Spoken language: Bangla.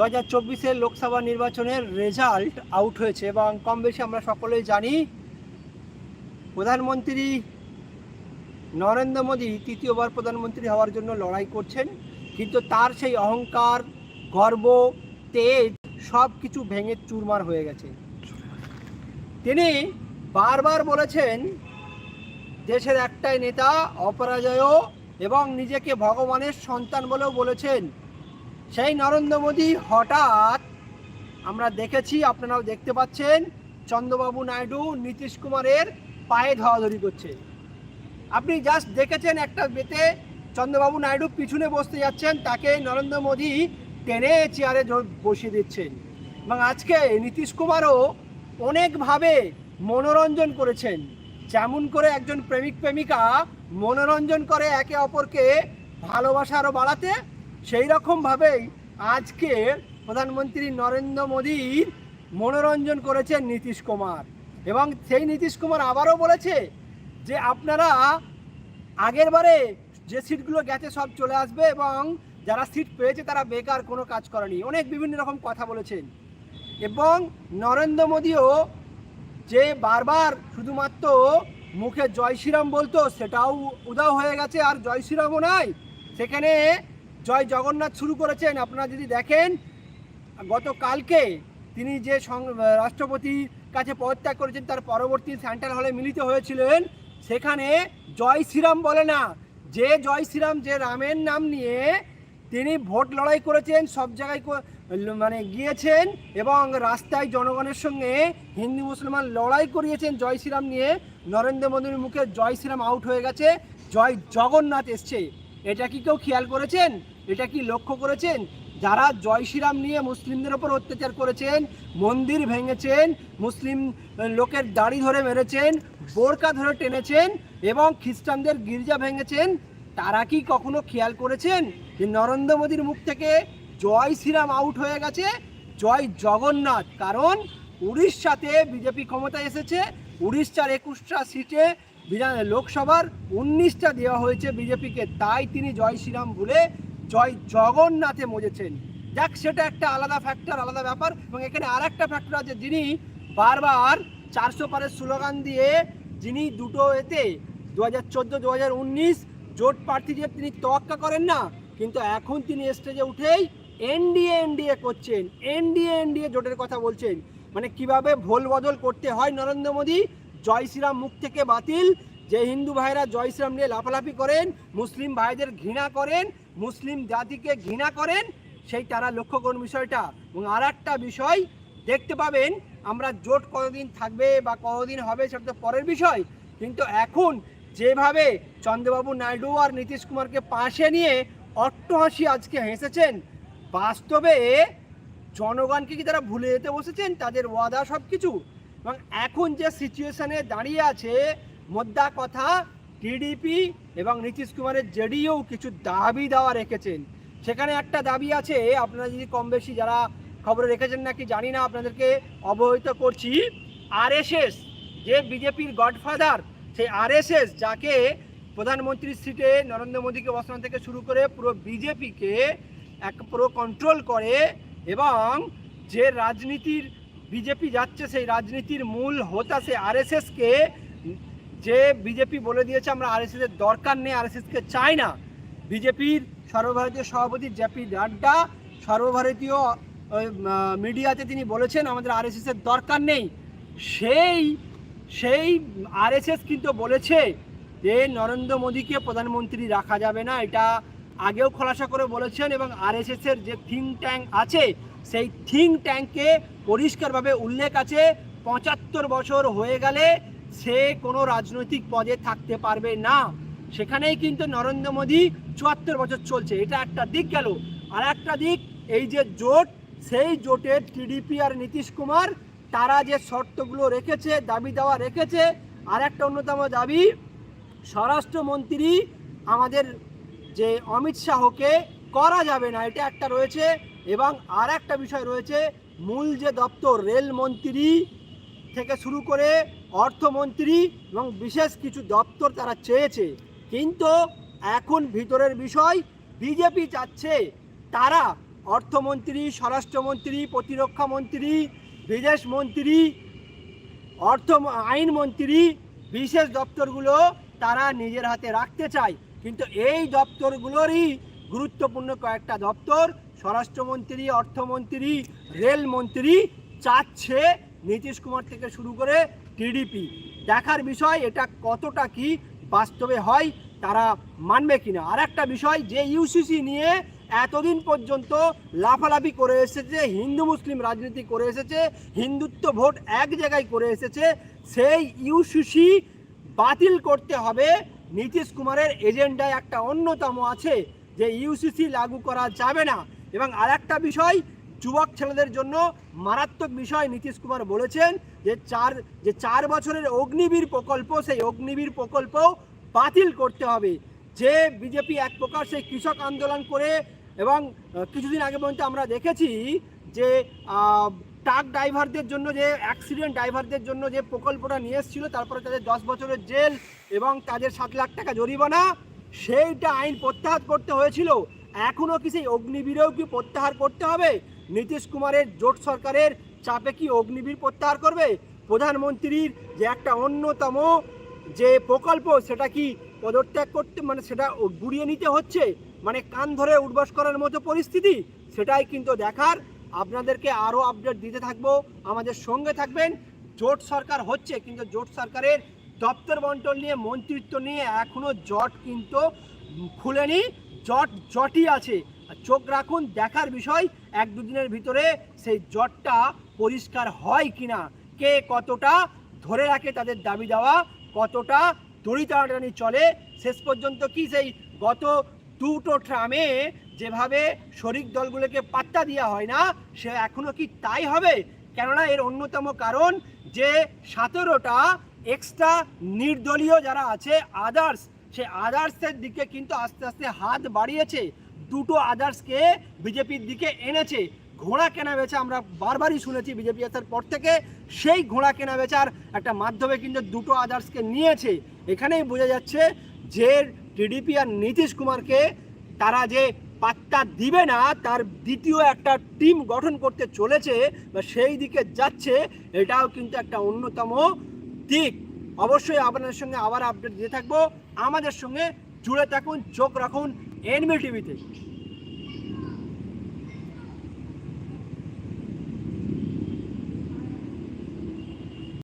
দু হাজার চব্বিশের লোকসভা নির্বাচনের রেজাল্ট আউট হয়েছে এবং কম বেশি আমরা সকলেই জানি প্রধানমন্ত্রী নরেন্দ্র মোদী তৃতীয়বার প্রধানমন্ত্রী হওয়ার জন্য লড়াই করছেন, কিন্তু তার সেই অহংকার, গর্ব, তেজ সব কিছু ভেঙে চুরমার হয়ে গেছে। তিনি বারবার বলেছেন, দেশের একটাই নেতা অপরাজয় এবং নিজেকে ভগবানের সন্তান বলেও বলেছেন। সেই নরেন্দ্র মোদী হঠাৎ আমরা দেখেছি, আপনারাও দেখতে পাচ্ছেন, চন্দ্রবাবু নাইডু নীতিশ কুমারের পায়ে ধরাধরি করছে। আপনি জাস্ট দেখেছেন একটা বেতে চন্দ্রবাবু নাইডু পিছনে বসতে যাচ্ছেন, তাকে নরেন্দ্র মোদী টেনে চেয়ারে বসিয়ে দিচ্ছেন। এবং আজকে নীতিশ কুমারও অনেকভাবে মনোরঞ্জন করেছেন। যেমন করে একজন প্রেমিক প্রেমিকা মনোরঞ্জন করে একে অপরকে ভালোবাসা আরও বাড়াতে সেই রকমভাবেই আজকে প্রধানমন্ত্রী নরেন্দ্র মোদীর মনোরঞ্জন করেছেন নীতিশ কুমার। এবং সেই নীতিশ কুমার আবারও বলেছে যে আপনারা আগের বারে যে সিটগুলো গেছে সব চলে আসবে এবং যারা সিট পেয়েছে তারা বেকার, কোনো কাজ করেনি। অনেক বিভিন্ন রকম কথা বলেছেন। এবং নরেন্দ্র মোদীও যে বারবার শুধুমাত্র মুখে জয় শ্রীরাম বলতো, সেটাও উদাও হয়ে গেছে, আর জয় শ্রীরামও নাই। সেখানে জয় জগন্নাথ শুরু করেছেন। আপনারা যদি দেখেন, গতকালকে তিনি যে রাষ্ট্রপতির কাছে পদত্যাগ করেছেন, তার পরবর্তী সেন্ট্রাল হলে মিলিত হয়েছিলেন, সেখানে জয় শ্রীরাম বলে না, যে জয় শ্রীরাম, যে রামের নাম নিয়ে তিনি ভোট লড়াই করেছেন, সব জায়গায় মানে গিয়েছেন এবং রাস্তায় জনগণের সঙ্গে হিন্দু মুসলমান লড়াই করিয়েছেন জয় শ্রীরাম নিয়ে। নরেন্দ্র মোদীর মুখে জয় শ্রীরাম আউট হয়ে গেছে, জয় জগন্নাথ এসছে। এটা কি কেউ খেয়াল করেছেন? এটা কি লক্ষ্য করেছেন? যারা জয় শ্রীরাম নিয়ে মুসলিমদের ওপর অত্যাচার করেছেন, মন্দির ভেঙেছেন, মুসলিম লোকের দাড়ি ধরে মেরেছেন, বোরকা ধরে টেনেছেন এবং খ্রিস্টানদের গির্জা ভেঙেছেন, তারা কি কখনো খেয়াল করেছেন যে নরেন্দ্র মোদীর মুখ থেকে জয় শ্রীরাম আউট হয়ে গেছে? জয় জগন্নাথ। কারণ উড়িষ্যাতে বিজেপি ক্ষমতায় এসেছে, উড়িষ্যার একুশটা সিটে লোকসভার উনিশটা দেওয়া হয়েছে বিজেপিকে, তাই তিনি জয় শ্রীরাম ভুলে জয় জগন্নাথে মজেছেন। যাক, সেটা একটা আলাদা ফ্যাক্টর আলাদা ব্যাপার এবং এখানে আর একটা ফ্যাক্টর আছে যিনি বারবার চারশো পারের স্লোগান দিয়ে যিনি দুটো এতে দু হাজার চোদ্দ দু হাজার উনিশ জোট প্রার্থী যে তিনি তোয়াক্কা করেন না, কিন্তু এখন তিনি স্টেজে উঠেই এনডিএ এনডিএ করছেন, এনডিএ এনডিএ জোটের কথা বলছেন। মানে কীভাবে ভোল বদল করতে হয় নরেন্দ্র মোদী জয় শ্রীরাম মুখ থেকে বাতিল। যে হিন্দু ভাইরা জয় শ্রীরাম নিয়ে লাফালাফি করেন, মুসলিম ভাইদের ঘৃণা করেন, মুসলিম জাতিকে ঘৃণা করেন, সেই তারা লক্ষ্য করুন বিষয়টা। এবং আর একটা বিষয়, দেখতে পাবেন, আমরা জোট কতদিন থাকবে বা কতদিন হবে সেটা তো পরের বিষয়। কিন্তু এখন যেভাবে চন্দ্রবাবু নাইডু আর নীতিশ কুমারকে পাশে নিয়ে অট্টহাসি আজকে হেসেছেন, বাস্তবে জনগণকে কি তারা ভুলে যেতে বসেছেন? তাদের ওয়াদা সব কিছু এবং এখন যে সিচুয়েশনে দাঁড়িয়ে আছে, মোদ্দা কথা টিডিপি এবং নীতিশ কুমারের জেডিও কিছু দাবি দেওয়া রেখেছেন। সেখানে একটা দাবি আছে, আপনারা যদি কম বেশি যারা খবরে রেখেছেন নাকি, জানি না, আপনাদেরকে অবহিত করছি। আরএসএস যে বিজেপির গডফাদার, সেই আরএসএস যাকে প্রধানমন্ত্রীর সিটে নরেন্দ্র মোদীকে বসানো থেকে শুরু করে পুরো বিজেপিকে এক পুরো কন্ট্রোল করে এবং যে রাজনীতির বিজেপি যাচ্ছে, সেই রাজনীতির মূল হোতা সে আরএসএসকে। যে বিজেপি বলে দিয়েছে, আমরা আরএসএস এর দরকার নেই, আরএসএসকে চাই না। বিজেপির সর্বভারতীয় সভাপতি জেপি নাড্ডা, সর্বভারতীয় মিডিয়াতে তিনি বলেছেন, আমাদের আরএসএস এর দরকার নেই। সেই সেই আরএসএস কিন্তু বলেছে যে, নরেন্দ্র মোদীকে প্রধানমন্ত্রী রাখা যাবে না। এটা আগেও খোলাসা করে বলেছেন এবং আরএসএস এর যে থিঙ্ক ট্যাঙ্ক আছে, সেই থিঙ্ক ট্যাঙ্কে পরিষ্কারভাবে উল্লেখ আছে। পঁচাত্তর বছর হয়ে গেলে সে কোনো রাজনৈতিক পদে থাকতে পারবে না। সেখানেই কিন্তু নরেন্দ্র মোদী চুয়াত্তর বছর চলছে। এটা একটা দিক গেল। আর একটা দিক, এই যে জোট, সেই জোটের টিডিপি আর নীতিশ কুমার, তারা যে শর্তগুলো রেখেছে, দাবি দেওয়া রেখেছে আর একটা অন্যতম দাবি, স্বরাষ্ট্রমন্ত্রী আমাদের যে অমিত শাহকে করা যাবে না, এটা একটা রয়েছে। এবং আর একটা বিষয় রয়েছে, মূল যে দপ্তর রেলমন্ত্রী থেকে শুরু করে অর্থমন্ত্রী এবং বিশেষ কিছু দপ্তর তারা চেয়েছে। কিন্তু এখন ভিতরের বিষয়, বিজেপি চাচ্ছে তারা অর্থমন্ত্রী, স্বরাষ্ট্রমন্ত্রী, প্রতিরক্ষা মন্ত্রী, বিদেশ মন্ত্রী, অর্থ আইনমন্ত্রী বিশেষ দপ্তরগুলো তারা নিজের হাতে রাখতে চায়। কিন্তু এই দপ্তরগুলোরই গুরুত্বপূর্ণ কয়েকটা দপ্তর, স্বরাষ্ট্রমন্ত্রী, অর্থমন্ত্রী রেলমন্ত্রী চাচ্ছে নীতিশ কুমার থেকে শুরু করে টিডিপি। দেখার বিষয় এটা কতটা কি বাস্তবে হয়, তারা মানবে কিনা? আর একটা বিষয়, যে ইউসিসি নিয়ে এতদিন পর্যন্ত লাফালাফি করে এসেছে, হিন্দু মুসলিম রাজনীতি করে এসেছে, হিন্দুত্ব ভোট এক জায়গায় করে এসেছে, সেই ইউসিসি বাতিল করতে হবে নীতিশ কুমারের এজেন্ডায় একটা অন্যতম আছে, যে ইউসিসি লাগু করা যাবে না। এবং আরেকটা বিষয়, যুবক ছেলেদের জন্য মারাত্মক বিষয় নীতিশ কুমার বলেছেন, যে চার যে চার বছরের অগ্নিবীর প্রকল্প, সেই অগ্নিবীর প্রকল্প বাতিল করতে হবে। যে বিজেপি এক প্রকার সেই কৃষক আন্দোলন করে এবং কিছুদিন আগে পর্যন্ত আমরা দেখেছি যে ট্রাক ড্রাইভারদের জন্য যে, অ্যাক্সিডেন্ট ড্রাইভারদের জন্য যে প্রকল্পটা নিয়ে এসেছিল, তারপরে তাদের দশ বছরের জেল এবং তাদের সাত লাখ টাকা জরিমানা, সেইটা আইন প্রত্যাহার করতে হয়েছিল। এখনও কি সেই অগ্নিবীরেও কি প্রত্যাহার করতে হবে? নীতিশ কুমারের জোট সরকারের চাপে কি অগ্নিবীর প্রত্যাহার করবে? প্রধানমন্ত্রীর যে একটা অন্যতম যে প্রকল্প, সেটা কি পদত্যাগ করতে মানে সেটা গুড়িয়ে নিতে হচ্ছে? মানে কান ধরে উঠবাস করার মতো পরিস্থিতি, সেটাই কিন্তু দেখার আপনাদেরকে আরও আপডেট দিতে থাকব। আমাদের সঙ্গে থাকবেন জোট সরকার হচ্ছে, কিন্তু জোট সরকারের দপ্তর বন্টন নিয়ে, মন্ত্রিত্ব নিয়ে এখনও জট কিন্তু খুলেনি, জট জটই আছে। চোখ রাখুন, দেখার বিষয়, এক দুদিনের ভিতরে সেই জটটা পরিষ্কার হয় কিনা, কে কতটা ধরে রাখে তাদের দাবি দেওয়া, কতটা দড়ি টানাটানি চলে, শেষ পর্যন্ত কি সেই গত দুটো ট্রামে যেভাবে শরিক দলগুলোকে পাত্তা দেওয়া হয় না, সে এখনও কি তাই হবে? কেননা এর অন্যতম কারণ যে সতেরোটা এক্সট্রা নির্দলীয় যারা আছে আদার্স সে আদার্সের দিকে কিন্তু আস্তে আস্তে হাত বাড়িয়েছে। দুটো আদার্সকে বিজেপির দিকে এনেছে। ঘোড়া কেনা বেচা আমরা বারবারই শুনেছি বিজেপি আসার পর থেকে, সেই ঘোড়া কেনা বেচার একটা মাধ্যমে কিন্তু দুটো আদার্সকে নিয়েছে। এখানেই বোঝা যাচ্ছে যে টিডিপি আর নীতিশ কুমারকে তারা যে পাত্তা দিবে না, তার দ্বিতীয় একটা টিম গঠন করতে চলেছে বা সেই দিকে যাচ্ছে, এটাও কিন্তু একটা অন্যতম দিক। অবশ্যই আপনাদের সঙ্গে আবার আপডেট দিয়ে থাকব। আমাদের সঙ্গে জুড়ে থাকুন, চোখ রাখুন এনবি টিভিতে